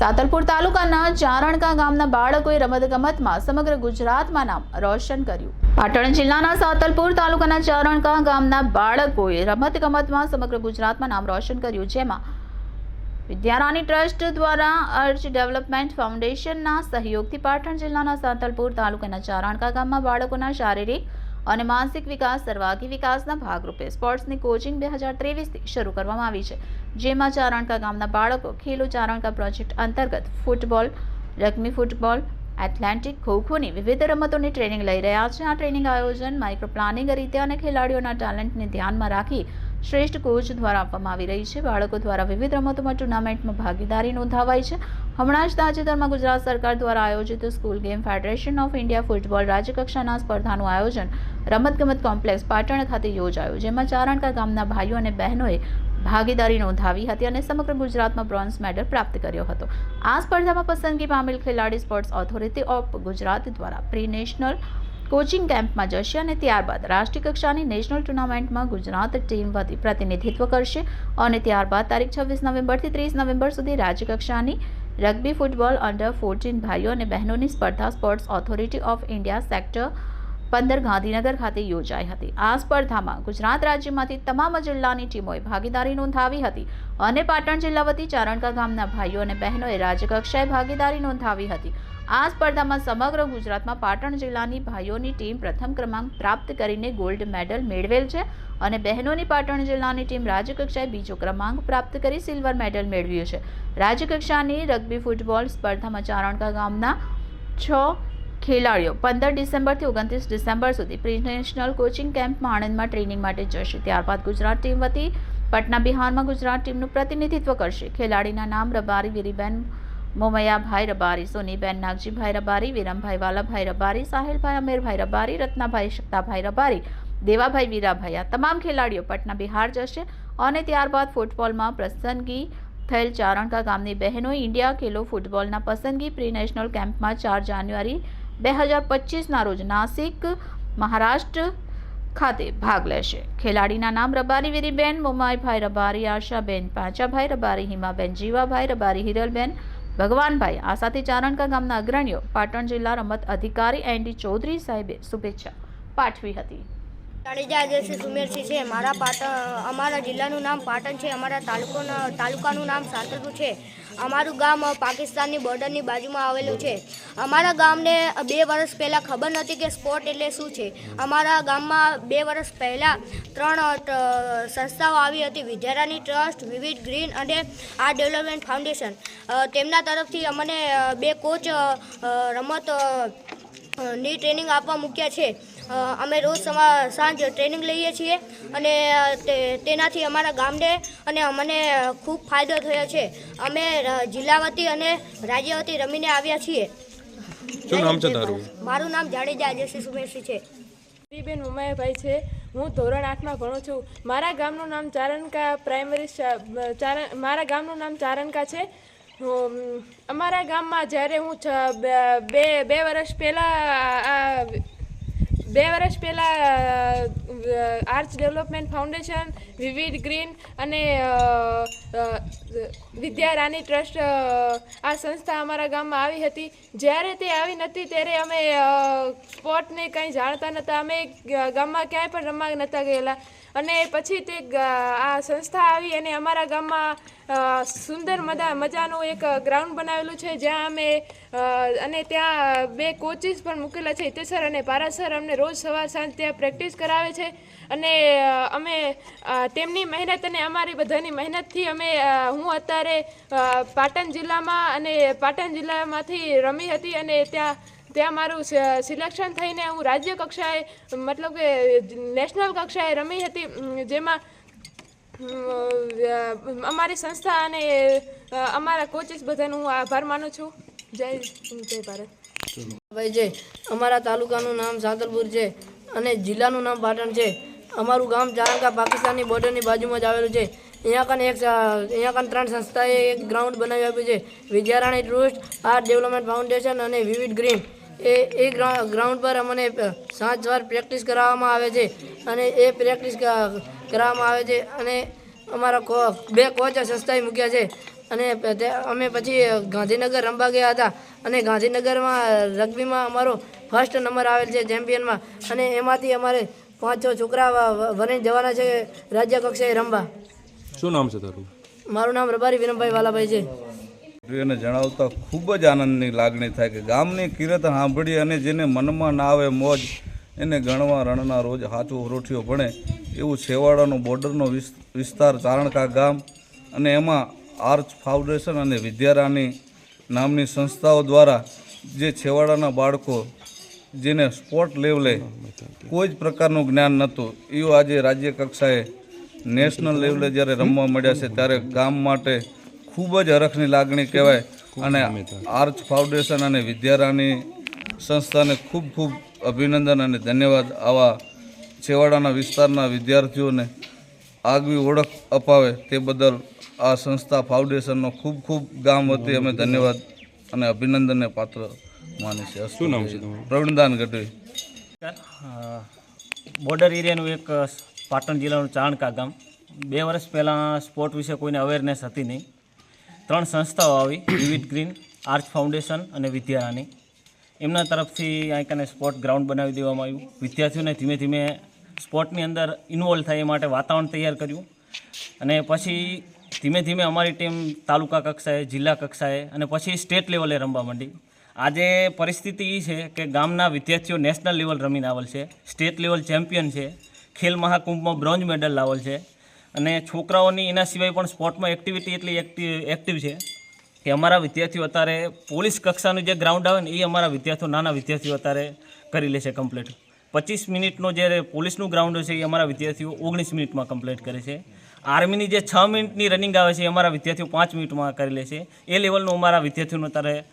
સાતલપુર તાલુકાના ચારણકા ગામના બાળકોએ રમતગમતમાં સમગ્ર ગુજરાતમાં નામ રોશન કર્યું. પાટણ જિલ્લાના સાતલપુર તાલુકાના ચારણકા ગામના બાળકોએ રમતગમતમાં સમગ્ર ગુજરાતમાં નામ રોશન કર્યું, જેમાં વિદ્યારાની ટ્રસ્ટ દ્વારા અર્ચ ડેવલપમેન્ટ ફાઉન્ડેશનના સહયોગથી પાટણ જિલ્લાના સાતલપુર તાલુકાના ચારણકા ગામમાં બાળકોના શારીરિક અને માનસિક વિકાસ, સર્વાગી વિકાસના ભાગરૂપે સ્પોર્ટ્સની કોચિંગ બે હજાર ત્રેવીસથી શરૂ કરવામાં આવી છે, જેમાં ચારણકા ગામના બાળકો ખેલો ચારણકા પ્રોજેક્ટ અંતર્ગત ફૂટબોલ, રગ્બી ફૂટબોલ, એથ્લેટિક, ખોખોની વિવિધ રમતોની ટ્રેનિંગ લઈ રહ્યા છે. આ ટ્રેનિંગ આયોજન માઇક્રો પ્લાનિંગ રીતે અને ખેલાડીઓના ટેલેન્ટને ધ્યાનમાં રાખી શ્રેષ્ઠ કોચ દ્વારા આપવામાં આવી રહી છે. બાળકો દ્વારા વિવિધ રમતોમાં ટુર્નામેન્ટમાં ભાગીદારી નોંધાવાઈ છે. હમણાં જ તાજેતરમાં ગુજરાત સરકાર દ્વારા આયોજિત school game federation of India football રાજ્યકક્ષાના સ્પર્ધાનું આયોજન રમતગમત કોમ્પ્લેક્સ પાટણ ખાતે યોજાયું, જેમાં ચારણકા ગામના ભાઈઓ અને બહેનોએ ભાગીદારી નોંધાવી હતી અને સમગ્ર ગુજરાતમાં બ્રોન્ઝ મેડલ પ્રાપ્ત કર્યો હતો. આ સ્પર્ધામાં પસંદગી પામેલ ખેલાડી સ્પોર્ટ્સ ઓથોરિટી ઓફ ગુજરાત દ્વારા પ્રી નેશનલ કોચિંગ કેમ્પમાં જશે અને ત્યારબાદ રાષ્ટ્રીય કક્ષાની નેશનલ ટુર્નામેન્ટમાં ગુજરાત ટીમ પ્રતિનિધિત્વ કરશે અને ત્યારબાદ તારીખ છવ્વીસ નવેમ્બરથી ત્રીસ નવેમ્બર સુધી રાજ્યકક્ષાની રગ્બી ફૂટબોલ અંડર ફોર્ટીન ભાઈઓ અને બહેનોની સ્પર્ધા sports authority of India sector પંદર ગાંધીનગર ખાતે યોજાઈ હતી. આ સ્પર્ધામાં ગુજરાત રાજ્યમાંથી તમામ જિલ્લાની ટીમોએ ભાગીદારી નોંધાવી હતી અને પાટણ જિલ્લા વતી ચારણકા ગામના ભાઈઓ અને બહેનોએ રાજ્યકક્ષાએ ભાગીદારી નોંધાવી હતી. આ સ્પર્ધામાં સમગ્ર ગુજરાતમાં પાટણ જિલ્લાની ભાઈઓની ટીમ પ્રથમ ક્રમાંક પ્રાપ્ત કરીને ગોલ્ડ મેડલ મેળવેલ છે અને બહેનોની પાટણ જિલ્લાની ટીમ રાજ્યકક્ષાએ બીજો ક્રમાંક પ્રાપ્ત કરી સિલ્વર મેડલ મેળવ્યું છે. રાજ્યકક્ષાની રગ્બી ફૂટબોલ સ્પર્ધામાં ચારણકા ગામના છ ખેલાડીઓ પંદર ડિસેમ્બરથી ઓગણત્રીસ ડિસેમ્બર સુધી પ્રિનેશનલ કોચિંગ કેમ્પમાં આણંદમાં ટ્રેનિંગ માટે જશે. ત્યારબાદ ગુજરાત ટીમ વતી પટના બિહારમાં ગુજરાત ટીમનું પ્રતિનિધિત્વ કરશે. ખેલાડીના નામ રબારી વીરીબેન મોમૈયાભાઈ રબારી, સોનીબેન નાગજીભાઈ રબારી, વિરમભાઈ વાલાભાઈ રબારી, સાહિલભાઈ અમીરભાઈ રબારી, રત્નાભાઈ શકતાભાઈ રબારી, દેવાભાઈ વીરાભાઈ આ તમામ ખેલાડીઓ પટના બિહાર જશે અને ત્યારબાદ ફૂટબોલમાં પસંદગી થયેલ ચારણકા ગામની બહેનો ઇન્ડિયા ખેલો ફૂટબોલના પસંદગી પ્રી નેશનલ કેમ્પમાં ચાર જાન્યુઆરી બે હજાર પચીસના રોજ નાસિક, મહારાષ્ટ્ર ખાતે ભાગ લેશે. ખેલાડીના નામ રબારી વીરીબેન મોમાઈભાઈ રબારી, આશાબેન પાંચાભાઈ રબારી, હિમાબેન જીવાભાઈ રબારી, હિરલબેન ભગવાનભાઈ આ સાથે ચારણકા ગામના અગ્રણીઓ, પાટણ જિલ્લા રમત અધિકારી એનડી ચૌધરી સાહેબે શુભેચ્છા પાઠવી હતી. જાડેજા જયશ્રી સુમેરસિંહ છે, મારા પાટણ અમારા જિલ્લાનું નામ પાટણ છે, અમારા તાલુકાના તાલુકાનું નામ સાંતલપુર છે. અમારું ગામ પાકિસ્તાનની બોર્ડરની બાજુમાં આવેલું છે. અમારા ગામને બે વર્ષ પહેલાં ખબર નથી કે સ્પોર્ટ એટલે શું છે. અમારા ગામમાં બે વર્ષ પહેલાં ત્રણ સંસ્થાઓ આવી હતી. વિદ્યારાની ટ્રસ્ટ, વિવિધ ગ્રીન અને આ ડેવલપમેન્ટ ફાઉન્ડેશન. તેમના તરફથી અમને બે કોચ રમત ની ટ્રેનિંગ આપવા મૂક્યા છે. અમે રોજ સમા સાંજ ટ્રેનિંગ લઈએ છીએ અને તે- તેનાથી અમારા ગામને અને અમને ખૂબ ફાયદો થયો છે. અમે જિલ્લાવતી જિલ્લા વતી અને રાજ્ય વતી રમીને આવ્યા છીએ. શું નામ છે તારું? મારું નામ જાડેજા જયશ્રી સુમેશી છે. બેન ઉમાયાભાઈ છે. હું ધોરણ આઠમાં ભણું છું. મારા ગામનું નામ ચારણકા પ્રાઇમરી ચારણ મારા ગામનું નામ ચારણકા છે. અમારા ગામમાં જ્યારે હું બે- બે વર્ષ પહેલાં બે વર્ષ પહેલાં આર્ચ ડેવલપમેન્ટ ફાઉન્ડેશન વિવિધ ગ્રીન અને અ, અ, વિદ્યા રાની ટ્રસ્ટ આ સંસ્થા અમારા ગામમાં આવી હતી. જ્યારે તે આવી નથી ત્યારે અમે સ્પોર્ટને કંઈ જાણતા નહોતા અમે ગામમાં ક્યાંય પણ રમવા નહોતા ગયેલા. અને પછી તે આ સંસ્થા આવી અને અમારા ગામમાં સુંદર મજા મજાનું એક ગ્રાઉન્ડ બનાવેલું છે જ્યાં અમે અને ત્યાં બે કોચિસ પણ મૂકેલા છે સર અને પારા સર અમને રોજ સવાર સાંજ ત્યાં પ્રેક્ટિસ કરાવે છે. અને અમે તેમની મહેનત અને અમારી બધાની મહેનતથી અમે હું અત્યારે પાટણ જિલ્લામાં અને પાટણ જિલ્લામાંથી રમી હતી અને ત્યાં ત્યાં મારું સિલેક્શન થઈને હું રાજ્ય કક્ષાએ, મતલબ કે, નેશનલ કક્ષાએ રમી હતી જેમાં અમારી સંસ્થા અને અમારા કોચિસ બધાનો હું આભાર માનું છું. જય જય ભારત. ભાઈ જય અમારા તાલુકાનું નામ સાદલપુર છે. અને જિલ્લાનું નામ પાટણ છે. અમારું ગામ ચારંકા પાકિસ્તાનની બોર્ડરની બાજુમાં જ આવેલું છે. અહીંયા કન એક અહીંયા કન ત્રણ સંસ્થાએ એક ગ્રાઉન્ડ બનાવી આપ્યું છે. Vidyarani trust, art development foundation અને વિવિધ ગ્રીન. એ એ ગ્રા- ગ્રાઉન્ડ પર અમને સાંજ સવાર પ્રેક્ટિસ કરાવવામાં આવે છે. અને એ પ્રેક્ટિસ કરાવવામાં આવે છે અને અમારા બે કોચ સંસ્થાએ મૂક્યા છે. અને અમે પછી ગાંધીનગર રમવા ગયા હતા. અને ગાંધીનગરમાં, રગ્બીમાં અમારો ફર્સ્ટ નંબર આવેલ છે ચેમ્પિયનમાં. અને એમાંથી અમારે પાંચ છ છોકરા વ- વ- જવાના છે રાજ્ય કક્ષાએ રમવા. શું નામ છે તારું? મારું નામ રબારી વિનમભાઈ વાલાભાઈ છે. એને જણાવતા ખૂબ જ આનંદની લાગણી થાય કે ગામની કિરત સાંભળી અને જેને મનમાં ના આવે મોજ એને ગણવા રણના રોજ હાથો રોઠિયો ભણે. એવું છેવાડાનો બોર્ડરનો વિસ- વિસ્તાર ચારણકા ગામ અને એમાં આર્ચ ફાઉન્ડેશન અને વિદ્યારાની નામની સંસ્થાઓ દ્વારા જે છેવાડાના બાળકો જેને સ્પોર્ટ લેવલે કોઈ જ પ્રકારનું જ્ઞાન નહોતું. એવું આજે રાજ્ય કક્ષાએ નેશનલ લેવલે જ્યારે રમવા મળ્યા છે, ત્યારે ગામ માટે ખૂબ જ હરખની લાગણી કહેવાય. અને આર્ચ ફાઉન્ડેશન અને વિદ્યારાની સંસ્થાને ખૂબ ખૂબ અભિનંદન અને ધન્યવાદ આવા છેવાડાના વિસ્તારના વિદ્યાર્થીઓને આગવી ઓળખ અપાવે તે બદલ આ સંસ્થા ફાઉન્ડેશનનો ખૂબ ખૂબ ગામ વતી અમે ધન્યવાદ અને અભિનંદનને પાત્ર માની છે શું નામ છે. તમારું? પ્રવીણદાન ગઢવી. બોર્ડર એરિયાનું એક પાટણ જિલ્લાનું ચાણકા ગામ. બે વર્ષ પહેલાં સ્પોર્ટ વિશે કોઈને અવેરનેસ હતી નહીં. ત્રણ સંસ્થાઓ આવી વિવિધ ગ્રીન આર્ચ ફાઉન્ડેશન અને વિદ્યારાની. એમના તરફથી અહીં કને સ્પોર્ટ ગ્રાઉન્ડ બનાવી દેવામાં આવ્યું. વિદ્યાર્થીઓને ધીમે ધીમે સ્પોર્ટની અંદર ઇન્વોલ્વ થાય એ માટે વાતાવરણ તૈયાર કર્યું. અને પછી ધીમે ધીમે અમારી ટીમ તાલુકા કક્ષાએ જિલ્લા કક્ષાએ અને પછી સ્ટેટ લેવલે રમવા માંડી. આજે પરિસ્થિતિ એ છે કે ગામના વિદ્યાર્થીઓ નેશનલ લેવલ રમીને આવેલ છે સ્ટેટ લેવલ ચેમ્પિયન છે, ખેલ મહાકુંભમાં બ્રોન્ઝ મેડલ લાવેલ છે અને છોકરાઓની એના સિવાય પણ સ્પોર્ટમાં એક્ટિવિટી એટલી એક્ટિવ એક્ટિવ છે કે અમારા વિદ્યાર્થીઓ અત્યારે પોલીસ કક્ષાનું જે ગ્રાઉન્ડ આવે ને એ અમારા વિદ્યાર્થીઓ, નાના વિદ્યાર્થીઓ અત્યારે કરી લે છે કમ્પ્લીટ પચીસ મિનિટનો જે પોલીસનું ગ્રાઉન્ડ છે એ અમારા વિદ્યાર્થીઓ ઓગણીસ મિનિટમાં કમ્પ્લીટ કરે છે. આર્મીની જે છ મિનિટની રનિંગ આવે છે એ અમારા વિદ્યાર્થીઓ પાંચ મિનિટમાં કરી લે છે. એ લેવલનું અમારા વિદ્યાર્થીઓનું અત્યારે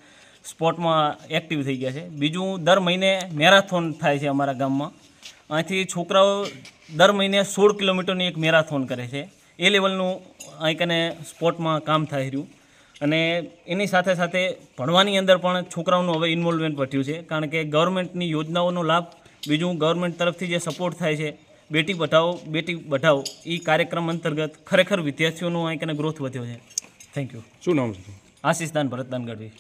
સ્પોર્ટમાં એક્ટિવ થઈ ગયા છે. બીજું દર મહિને મેરાથોન થાય છે અમારા ગામમાં. અહીંથી છોકરાઓ દર મહિને સોળ કિલોમીટરની એક મેરાથોન કરે છે. એ લેવલનું અહીં કને સ્પોર્ટમાં કામ થઈ રહ્યું. અને એની સાથે સાથે ભણવાની અંદર પણ છોકરાઓનું હવે ઇન્વોલ્વમેન્ટ વધ્યું છે. કારણ કે ગવર્મેન્ટની યોજનાઓનો લાભ બીજું ગવર્મેન્ટ તરફથી જે સપોર્ટ થાય છે બેટી બઢાઓ બેટી બઢાઓ એ કાર્યક્રમ અંતર્ગત ખરેખર વિદ્યાર્થીઓનો અહીં કને ગ્રોથ વધ્યો છે. થેન્ક યુ શું નામ છે? આશીષદાન ભરતદાન ગઢવી.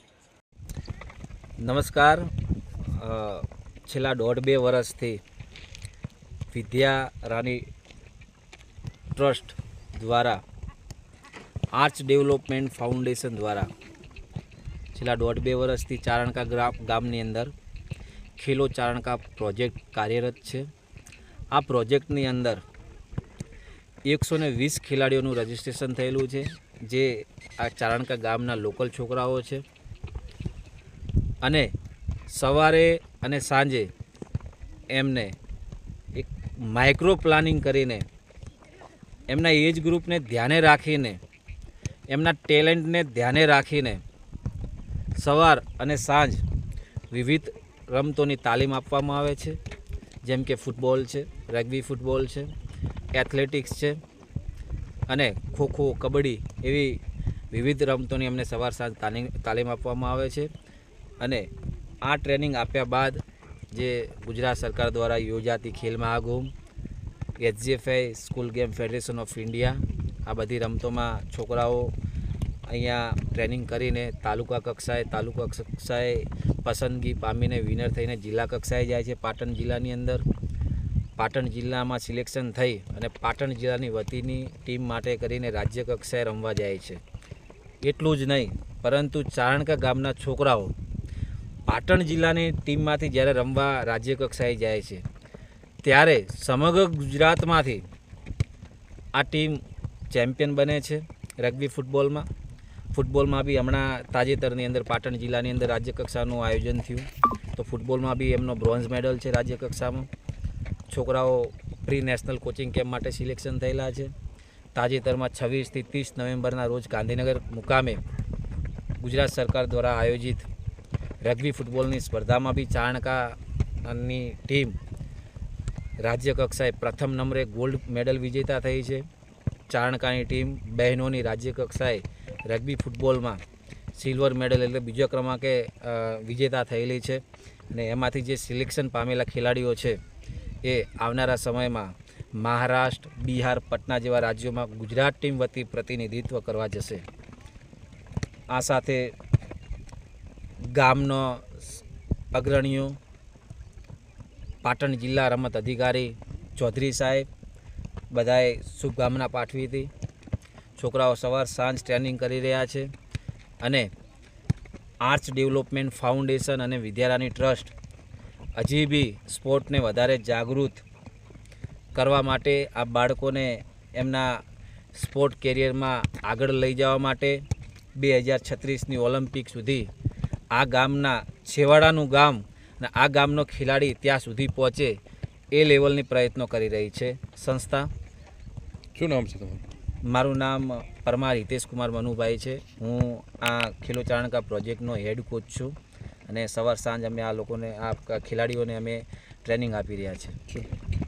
નમસ્કાર. છેલ્લા દોઢ બે વર્ષથી વિદ્યા રાની ટ્રસ્ટ દ્વારા આર્ટ્સ ડેવલપમેન્ટ ફાઉન્ડેશન દ્વારા, છેલ્લા દોઢ બે વર્ષથી ચારણકા ગ્રામ, ગામની અંદર ખેલો ચારણકા પ્રોજેક્ટ કાર્યરત છે. આ પ્રોજેક્ટની અંદર એકસો ને વીસ ખેલાડીઓનું રજિસ્ટ્રેશન થયેલું છે, જે આ ચારણકા ગામના લોકલ છોકરાઓ છે. અને સવારે અને સાંજે એમને એક માઇક્રો પ્લાનિંગ કરીને એમના એજ ગ્રુપને ધ્યાને રાખીને, એમના ટેલેન્ટને ધ્યાને રાખીને સવાર અને સાંજ વિવિધ રમતોની તાલીમ આપવામાં આવે છે. જેમ કે ફૂટબોલ છે રગ્બી ફૂટબોલ છે એથ્લેટિક્સ છે અને ખોખો, કબડ્ડી એવી વિવિધ રમતોની અમને સવાર સાંજ તાલીમ તાલીમ આપવામાં આવે છે. અને આ ટ્રેનિંગ આપ્યા બાદ જે ગુજરાત સરકાર દ્વારા યોજાતી Khel Mahakumbh HGFI school game federation of India, આ બધી રમતોમાં છોકરાઓ અહીંયા ટ્રેનિંગ કરીને તાલુકા કક્ષાએ તાલુકા કક્ષાએ પસંદગી પામીને વિનર થઈને જિલ્લા કક્ષાએ જાય છે. પાટણ જિલ્લાની અંદર પાટણ જિલ્લામાં સિલેક્શન થઈ અને પાટણ જિલ્લાની વતીની ટીમ માટે કરીને રાજ્ય કક્ષાએ રમવા જાય છે. એટલું જ નહીં, પરંતુ ચારણકા ગામના છોકરાઓ પાટણ જિલ્લાની ટીમમાંથી જ્યારે રમવા રાજ્ય કક્ષાએ જાય છે, ત્યારે સમગ્ર ગુજરાતમાંથી આ ટીમ ચેમ્પિયન બને છે રગ્બી ફૂટબોલમાં. ફૂટબોલમાં બી હમણાં તાજેતરની અંદર પાટણ જિલ્લાની અંદર રાજ્ય કક્ષાનું આયોજન થયું. તો ફૂટબોલમાં બી એમનો બ્રોન્ઝ મેડલ છે રાજ્ય કક્ષામાં. છોકરાઓ પ્રી નેશનલ કોચિંગ કેમ્પ માટે સિલેક્શન થયેલા છે. તાજેતરમાં છવ્વીસથી ત્રીસ નવેમ્બરના રોજ ગાંધીનગર મુકામે ગુજરાત સરકાર દ્વારા આયોજિત રગ્બી ફૂટબોલની સ્પર્ધામાં બી ચાણકાની ટીમ રાજ્ય કક્ષાએ પ્રથમ નંબરે ગોલ્ડ મેડલ વિજેતા થઈ છે. ચાણકાની ટીમ બહેનોની રાજ્ય કક્ષાએ રગ્બી ફૂટબોલમાં સિલ્વર મેડલ એટલે બીજા ક્રમાંકે વિજેતા થયેલી છે અને એમાંથી જે સિલેક્શન પામેલા ખેલાડીઓ છે એ આવનારા સમયમાં મહારાષ્ટ્ર, બિહાર, પટના જેવા રાજ્યોમાં ગુજરાત ટીમ વતી પ્રતિનિધિત્વ કરવા જશે. આ સાથે ગામનો અગ્રણીઓ, પાટણ જિલ્લા રમત અધિકારી ચૌધરી સાહેબ, બધાએ શુભકામના પાઠવી હતી. છોકરાઓ સવાર સાંજ ટ્રેનિંગ કરી રહ્યા છે અને આર્ટ્સ ડેવલપમેન્ટ ફાઉન્ડેશન અને વિદ્યારાની ટ્રસ્ટ હજી બી સ્પોર્ટને વધારે જાગૃત કરવા માટે આ બાળકોને એમના સ્પોર્ટ કેરિયરમાં આગળ લઈ જવા માટે બે હજાર છત્રીસની ઓલિમ્પિક સુધી આ ગામના છેવાડાનું ગામ અને આ ગામનો ખેલાડી ત્યાં સુધી પહોંચે એ લેવલની પ્રયત્નો કરી રહી છે સંસ્થા. શું નામ છે તમારું? મારું નામ પરમાર હિતેશ કુમાર મનુભાઈ છે. હું આ ખેલો ચાણકા પ્રોજેક્ટનો હેડ કોચ છું અને સવાર સાંજ અમે આ લોકોને આ ખેલાડીઓને અમે ટ્રેનિંગ આપી રહ્યા છીએ